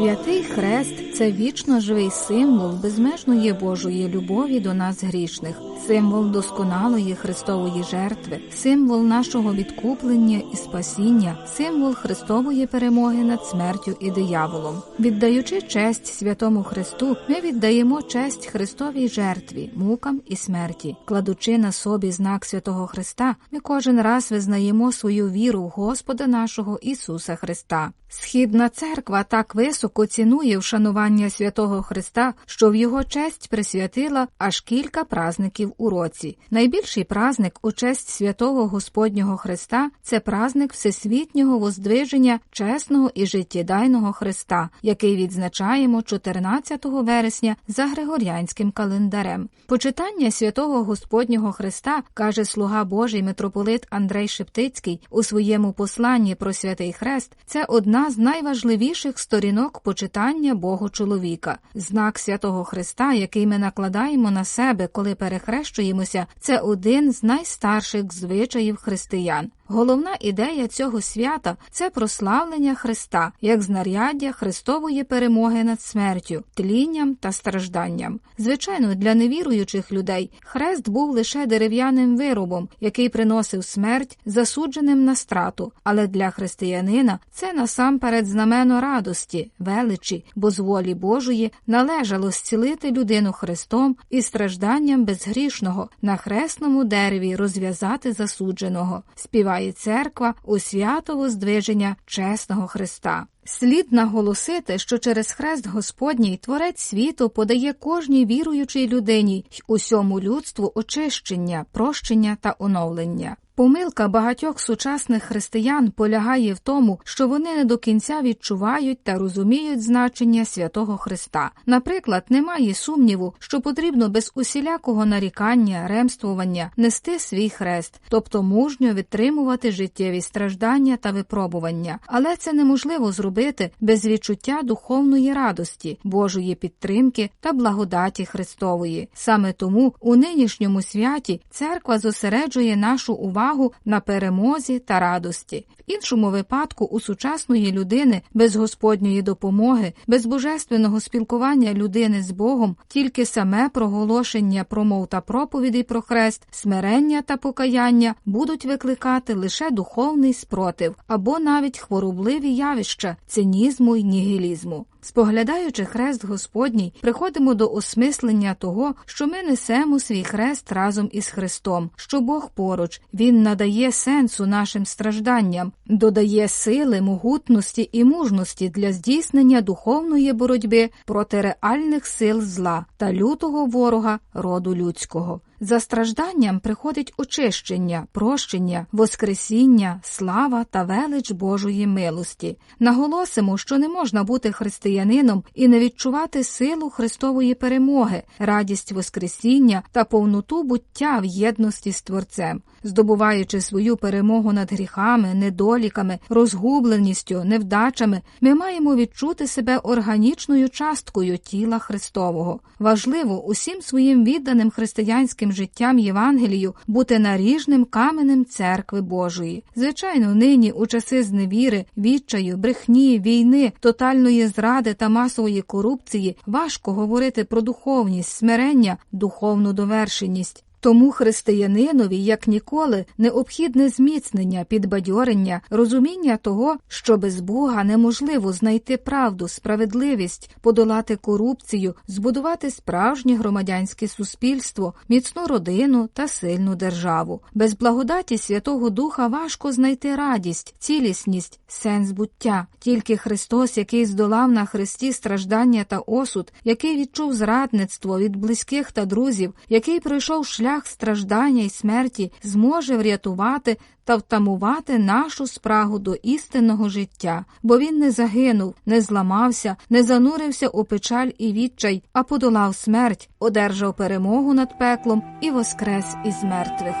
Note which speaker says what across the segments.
Speaker 1: Святий Хрест це вічно живий символ безмежної Божої любові до нас грішних, символ досконалої Христової жертви, символ нашого відкуплення і спасіння, символ Христової перемоги над смертю і дияволом. Віддаючи честь святому Христу, ми віддаємо честь Христовій жертві, мукам і смерті. Кладучи на собі знак святого Христа, ми кожен раз визнаємо свою віру в Господа нашого Ісуса Христа. Східна церква так високо цінує вшанування святого Христа, що в його честь присвятила аж кілька празників у році. Найбільший празник у честь святого Господнього Христа це празник Всесвітнього воздвиження чесного і життєдайного Христа, який відзначаємо 14 вересня за Григоріанським календарем. Почитання святого Господнього Христа, каже слуга Божий митрополит Андрей Шептицький у своєму посланні про святий Хрест, це одна з найважливіших сторінок почитання Богу чоловіка. Знак святого Христа, який ми накладаємо на себе, коли перехрещуємося, це один з найстарших звичаїв християн. Головна ідея цього свята це прославлення Христа як знаряддя Христової перемоги над смертю, тлінням та стражданням. Звичайно, для невіруючих людей хрест був лише дерев'яним виробом, який приносив смерть засудженим на страту, але для християнина це насамперед знамено радості, величі, бо з волі Божої належало зцілити людину Христом і стражданням безгрішного на хресному дереві розв'язати засудженого. Співає церква у свято воздвиження чесного Христа. Слід наголосити, що через хрест Господній Творець світу подає кожній віруючій людині й усьому людству очищення, прощення та оновлення. Помилка багатьох сучасних християн полягає в тому, що вони не до кінця відчувають та розуміють значення святого Христа. Наприклад, немає сумніву, що потрібно без усілякого нарікання, ремствування нести свій хрест, тобто мужньо відтримувати життєві страждання та випробування, але це неможливо зробити без відчуття духовної радості, Божої підтримки та благодаті Христової. Саме тому у нинішньому святі церква зосереджує нашу увагу увагу на перемозі та радості. Іншому випадку у сучасної людини без Господньої допомоги, без божественного спілкування людини з Богом, тільки саме проголошення промов та проповідей про хрест, смирення та покаяння будуть викликати лише духовний спротив або навіть хворобливі явища цинізму й нігілізму. Споглядаючи хрест Господній, приходимо до осмислення того, що ми несемо свій хрест разом із Христом, що Бог поруч, Він надає сенсу нашим стражданням, додає сили, могутності і мужності для здійснення духовної боротьби проти реальних сил зла та лютого ворога роду людського. За стражданням приходить очищення, прощення, воскресіння, слава та велич Божої милості. Наголосимо, що не можна бути християнином і не відчувати силу Христової перемоги, радість Воскресіння та повноту буття в єдності з Творцем, здобуваючи свою перемогу над гріхами, недоліками, розгубленістю, невдачами, ми маємо відчути себе органічною часткою тіла Христового. Важливо усім своїм відданим християнським життям Євангелію бути наріжним каменем церкви Божої. Звичайно, нині у часи зневіри, відчаю, брехні, війни, тотальної зради та масової корупції важко говорити про духовність, смирення, духовну довершеність. Тому християнинові, як ніколи, необхідне зміцнення, підбадьорення, розуміння того, що без Бога неможливо знайти правду, справедливість, подолати корупцію, збудувати справжнє громадянське суспільство, міцну родину та сильну державу. Без благодаті Святого Духа важко знайти радість, цілісність, сенс буття. Тільки Христос, який здолав на Христі страждання та осуд, який відчув зрадництво від близьких та друзів, який пройшов шлях шлях страждання й смерті зможе врятувати та втамувати нашу спрагу до істинного життя, бо він не загинув, не зламався, не занурився у печаль і відчай, а подолав смерть, одержав перемогу над пеклом і воскрес із мертвих.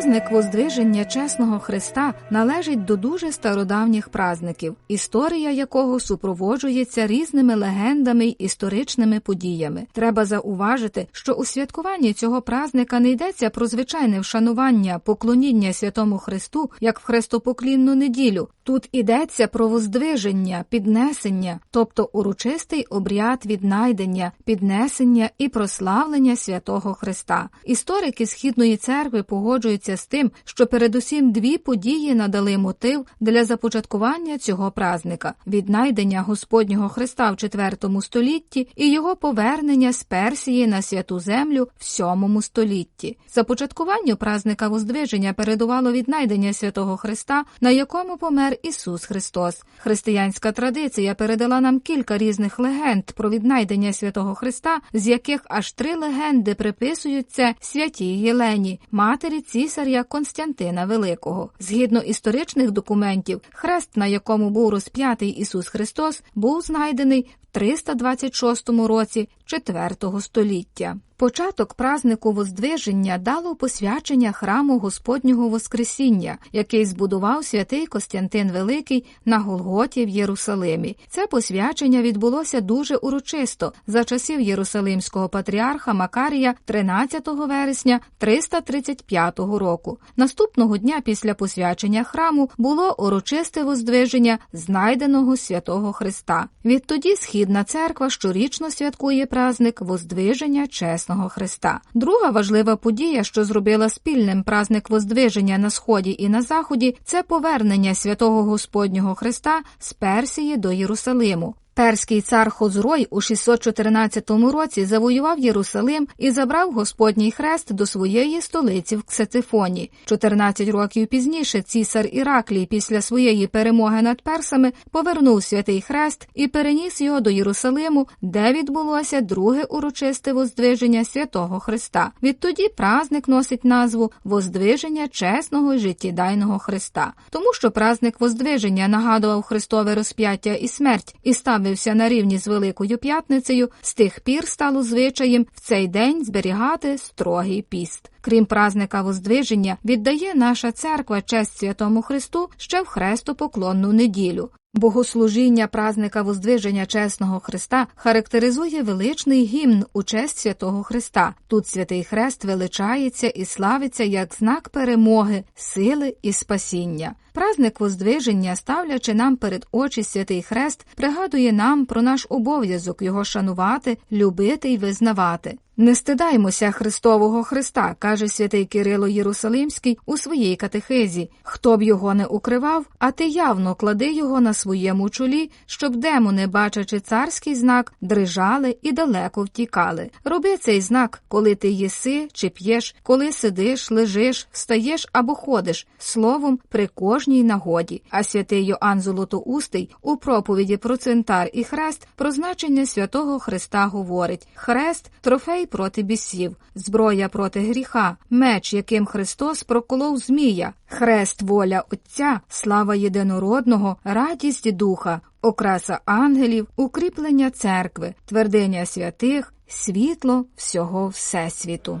Speaker 1: Праздник Воздвиження чесного Христа належить до дуже стародавніх празників, історія якого супроводжується різними легендами й історичними подіями. Треба зауважити, що у святкуванні цього празника не йдеться про звичайне вшанування, поклоніння святому Христу, як в хрестопоклінну неділю. Тут йдеться про воздвиження, піднесення, тобто урочистий обряд віднайдення, піднесення і прославлення святого Христа. Історики східної церкви погоджуються з тим, що передусім дві події надали мотив для започаткування цього празника: віднайдення Господнього Христа в IV столітті і його повернення з Персії на святу землю в VII столітті. Започаткуванню празника Воздвиження передувало віднайдення святого Христа, на якому помер Ісус Христос. Християнська традиція передала нам кілька різних легенд про віднайдення святого Христа, з яких аж три легенди приписуються святій Єлені, матері цісаря Константина Великого. Згідно історичних документів, хрест, на якому був розп'ятий Ісус Христос, був знайдений в 326 році IV століття. Початок празнику Воздвиження дало посвячення храму Господнього Воскресіння, який збудував святий Костянтин Великий на Голготі в Єрусалимі. Це посвячення відбулося дуже урочисто за часів Єрусалимського патріарха Макарія 13 вересня 335 року. Наступного дня після посвячення храму було урочисте воздвиження знайденого святого Христа. Відтоді східна церква щорічно святкує празник Воздвиження чесного Христа. Друга важлива подія, що зробила спільним празник Воздвиження на сході і на заході, це повернення святого Господнього Христа з Персії до Єрусалиму. Перський цар Хозрой у 614 році завоював Єрусалим і забрав Господній хрест до своєї столиці в Ксецифоні. 14 років пізніше цісар Іраклій після своєї перемоги над персами повернув святий хрест і переніс його до Єрусалиму, де відбулося друге урочисте воздвиження святого Христа. Відтоді праздник носить назву Воздвиження чесного життєдайного Христа, тому що праздник Воздвиження нагадував Христове розп'яття і смерть і ставив ставився на рівні з Великою П'ятницею, з тих пір стало звичаєм в цей день зберігати строгий піст. Крім празника Воздвиження, віддає наша церква честь святому Христу ще в хрестопоклонну неділю. Богослужіння празника Воздвиження чесного Христа характеризує величний гімн у честь святого Христа. Тут святий Хрест величається і славиться як знак перемоги, сили і спасіння. Празник Воздвиження, ставлячи нам перед очі святий Хрест, пригадує нам про наш обов'язок його шанувати, любити й визнавати. Не стидаймося Христового Христа, каже святий Кирило Єрусалимський у своїй катехезі. Хто б його не укривав, а ти явно клади його на своєму чолі, щоб демони, бачачи царський знак, дрижали і далеко втікали. Роби цей знак, коли ти їси чи п'єш, коли сидиш, лежиш, встаєш або ходиш, словом, при кожній нагоді. А святий Йоанн Золотоустий у проповіді про центар і хрест про значення святого Христа говорить: Хрест трофей проти бісів, зброя проти гріха, меч, яким Христос проколов Змія, хрест воля Отця, слава єдинородного, радість духа, окраса ангелів, укріплення церкви, твердиня святих, світло всього Всесвіту.